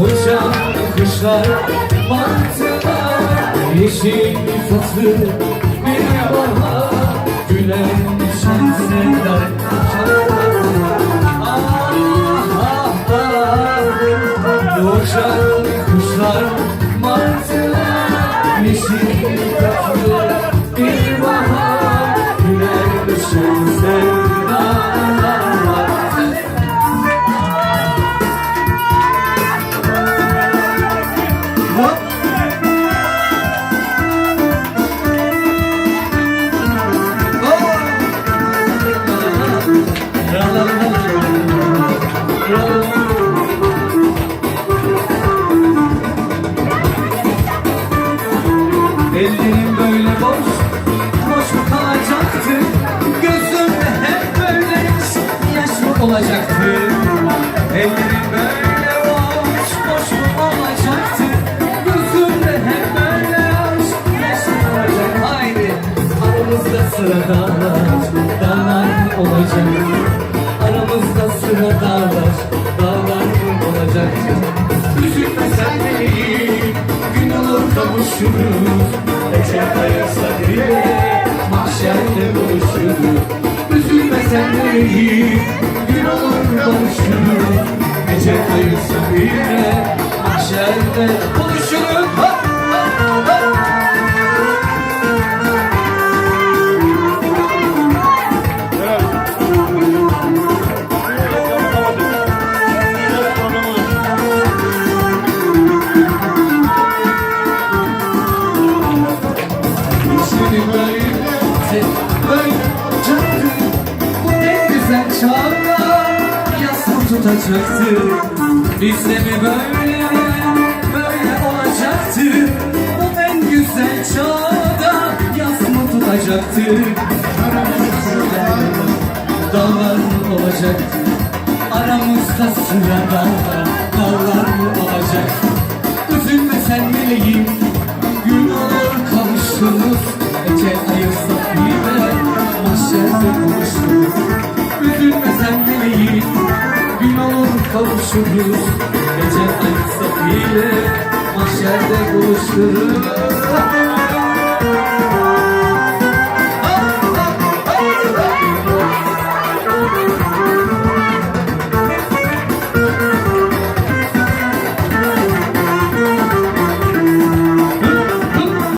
Koca kışlar baktılar Yeşil faslı bir bahar Gülen şemsiyeler çalar Ah ah ah. Koca kışlar baktılar Yeşil Ellerim böyle boş, boş mu kalacaktı? Gözümde hep böyle yaş, mı olacaktı? Ellerim böyle boş, boş mu olacaktı? Gözümde hep böyle yaş, yaş mı olacak? Haydi aramızda sıradalar, dağlar olacak. Aramızda sıradalar, dağlar olacaktı. Üzülme sen beni, gün olur kavuşuruz. Kavuşuruz. Ecel ayırsa bile, mahşerde buluşuruz. Tutacaktı Bizde mi böyle, böyle olacaktı. Bu en güzel çağda yasım tutacaktı? Dağlar mı olacaktı Aramızda sırada dağlar mı olacak? Üzülme sen meleğim Gün olur kavuşuruz Ecel ayırsak bile Mahşerde buluşuruz kavuşuruz Ecel ayırsak bile Mahşerde buluşuruz